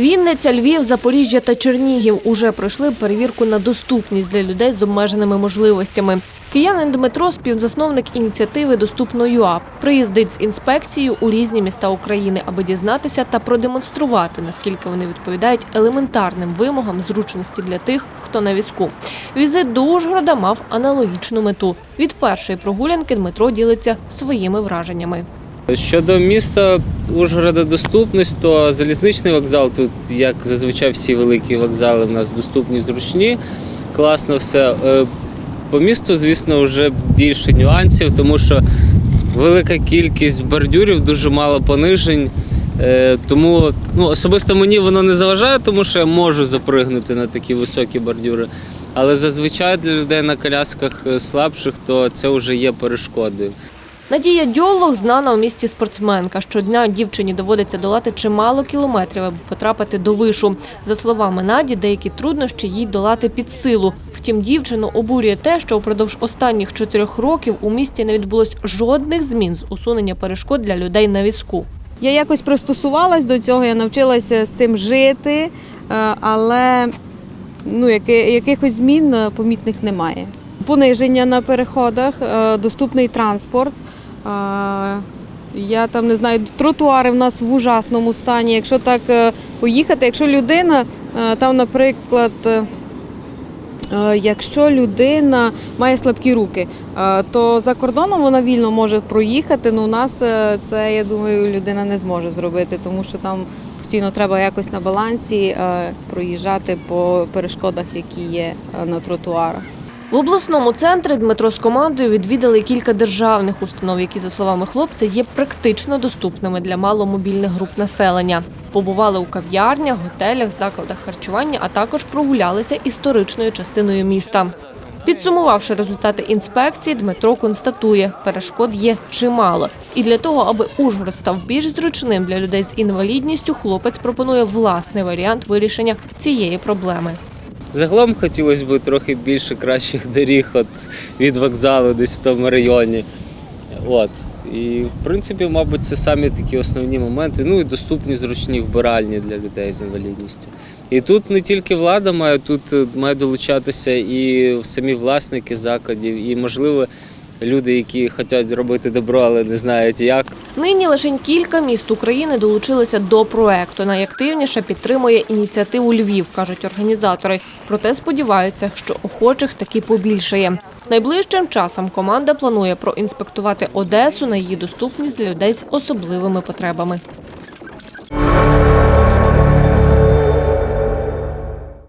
Вінниця, Львів, Запоріжжя та Чернігів уже пройшли перевірку на доступність для людей з обмеженими можливостями. Киянин Дмитро, співзасновник ініціативи Доступно ЮА, приїздить з інспекцією у різні міста України, аби дізнатися та продемонструвати, наскільки вони відповідають елементарним вимогам зручності для тих, хто на візку. Візит до Ужгорода мав аналогічну мету. Від першої прогулянки Дмитро ділиться своїми враженнями. Щодо міста Ужгорода доступність, то залізничний вокзал тут, як зазвичай всі великі вокзали, в нас доступні, зручні, класно все. Е, По місту, звісно, вже більше нюансів, тому що велика кількість бордюрів, дуже мало понижень. Е, Тому ну, особисто мені воно не заважає, тому що я можу запригнути на такі високі бордюри. Але зазвичай для людей на колясках е, слабших, то це вже є перешкодою. Надія Дьолог знана у місті спортсменка. Щодня дівчині доводиться долати чимало кілометрів, аби потрапити до вишу. За словами Наді, деякі труднощі їй долати під силу. Втім, дівчину обурює те, що упродовж останніх чотирьох років у місті не відбулось жодних змін з усунення перешкод для людей на візку. Я якось пристосувалась до цього, я навчилася з цим жити, е, але ну, якихось змін е, помітних немає. Пониження на переходах, е, доступний транспорт. Я там не знаю, тротуари в нас в ужасному стані. Якщо так е, поїхати, якщо людина е, там, наприклад, е, якщо людина має слабкі руки, то за кордоном вона вільно може проїхати. Ну у нас це, я думаю, людина не зможе зробити, тому що там постійно треба якось на балансі проїжджати по перешкодах, які є на тротуарах. В обласному центрі Дмитро з командою відвідали кілька державних установ, які, за словами хлопця, є практично доступними для маломобільних груп населення. Побували у кав'ярнях, готелях, закладах харчування, а також прогулялися історичною частиною міста. Підсумувавши результати інспекції, Дмитро констатує, перешкод є чимало. І для того, аби Ужгород став більш зручним для людей з інвалідністю, хлопець пропонує власний варіант вирішення цієї проблеми. Загалом хотілося б трохи більше кращих доріг от, від вокзалу десь в тому районі. От. І в принципі, мабуть, це самі такі основні моменти. Ну і доступні зручні вбиральні для людей з інвалідністю. І тут не тільки влада має, тут е, має долучатися і самі власники закладів, і, можливо, люди, які хочуть робити добро, але не знають як. Нині лише кілька міст України долучилися до проекту. Найактивніше підтримує ініціативу Львів, кажуть організатори. Проте сподіваються, що охочих таки побільшає. Найближчим часом команда планує проінспектувати Одесу на її доступність для людей з особливими потребами.